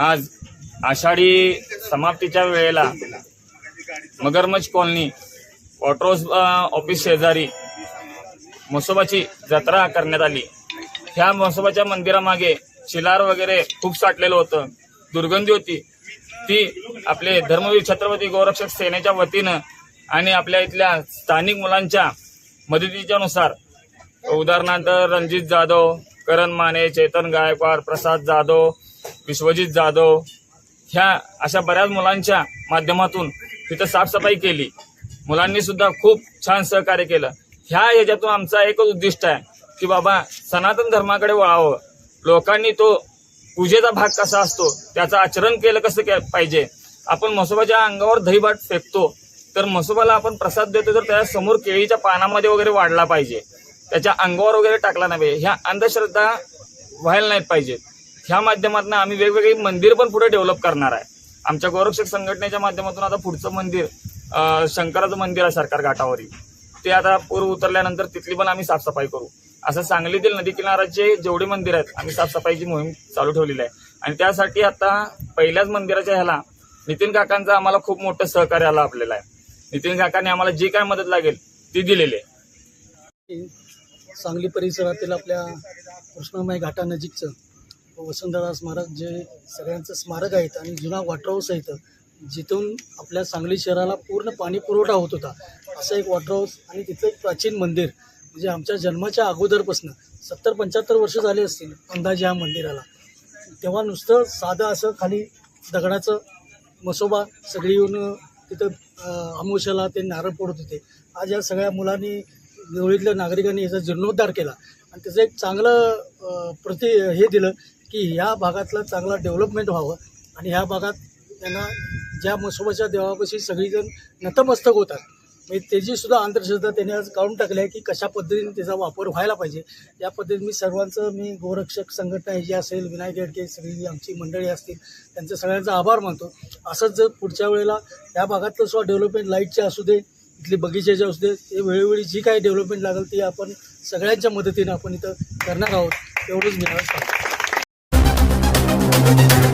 आज आषाढी समाप्तीच्या वेळेला मगरमच्छ कॉलनी वॉटर हाऊस, ऑफिस शेजारी म्हसोबाची जत्रा करण्यात आली. ह्या म्हसोबाच्या मंदिरामागे शिलार वगैरे खूप साठलेलं होतं. दुर्गंधी होती. ती आपले धर्मवीर छत्रपती गौरक्षक सेनेच्या वतीनं आणि आपल्या इथल्या स्थानिक मुलांच्या मदतीच्या नुसार उदाहरणार्थ रणजित जाधव करण माने चेतन गायकवाड प्रसाद जाधव विश्वजित जाधव ह्या अशा बऱ्याच मुलांच्या माध्यमातून तिथं साफसफाई केली. मुलांनी सुद्धा खूप छान सहकार्य केलं. ह्या याच्यातून आमचा एकच उद्दिष्ट आहे की बाबा सनातन धर्माकडे वळावं. लोकांनी तो पूजेचा भाग कसा असतो त्याचं आचरण केलं कसं के- पाहिजे? आपण म्हसोबाच्या अंगावर दहीबाट फेकतो तर म्हसोबाला आपण प्रसाद देतो तर त्याच्यासमोर केळीच्या पानामध्ये वगैरे वाढला पाहिजे. त्याच्या अंगावर वगैरे टाकला नाही पाहिजे. ह्या अंधश्रद्धा व्हायला नाहीत पाहिजेत. ह्या माध्यमातून आम्ही वेगवेगळी मंदिर पण पुढे डेव्हलप करणार आहे. आमच्या गौरक्षक संघटनेच्या माध्यमातून आता पुढचं मंदिर शंकराचं मंदिर आहे सरकार घाटावरील ते आता पूर उतरल्यानंतर तिथली पण आम्ही साफसफाई करू. असं सांगलीतील नदी किनाऱ्याचे जेवढे मंदिर आहेत आम्ही साफसफाईची मोहीम चालू ठेवलेली आहे. आणि त्यासाठी आता पहिल्याच मंदिराच्या ह्याला नितीन काकांचं आम्हाला खूप मोठं सहकार्य लाभलेलं आहे. नितीन काकांनी आम्हाला जी काय मदत लागेल ती दिलेली आहे. सांगली परिसरातील आपल्या कृष्णामाई घाटानजीकचं वसुंधरा स्मारक जे सगळ्यांचं स्मारक आहेत आणि जुना वॉटर हाऊस आहेत इथं जिथून आपल्या सांगली शहराला पूर्ण पाणी पुरवठा होत होता असं एक वॉटर हाऊस आणि तिथलं एक प्राचीन मंदिर म्हणजे आमच्या जन्माच्या अगोदरपासून सत्तर पंच्याहत्तर वर्ष झाले असतील अंदाजे ह्या मंदिराला. तेव्हा नुसतं साधं असं खाली दगडाचं मसोबा सगळी येऊन तिथं अमोशाला ते नारळ फोडत होते. आज या सगळ्या मुलांनी जवळीतल्या नागरिकांनी याचा जीर्णोद्धार केला आणि त्याचं एक चांगलं प्रति हे दिलं की ह्या भागातलं चांगलं डेव्हलपमेंट व्हावं आणि ह्या भागात त्यांना ज्या म्हसोबाच्या देवापाशी सगळीजण नतमस्तक होतात. म्हणजे त्याची सुद्धा अंधश्रद्धा त्यांनी आज काढून टाकली आहे की कशा पद्धतीने त्याचा वापर व्हायला पाहिजे. या पद्धतीने मी सर्वांचं मी गोरक्षक संघटना जी असेल विनायक येडके सगळी आमची मंडळी असतील त्यांचं सगळ्यांचा आभार मानतो. असंच जर पुढच्या वेळेला या भागातलं सुद्धा डेव्हलपमेंट लाईटचे असू दे इथली बगीचेचे असू दे ते वेळोवेळी जी काही डेव्हलपमेंट लागेल ती आपण सगळ्यांच्या मदतीनं आपण इथं करणार आहोत. एवढंच मी Thank you.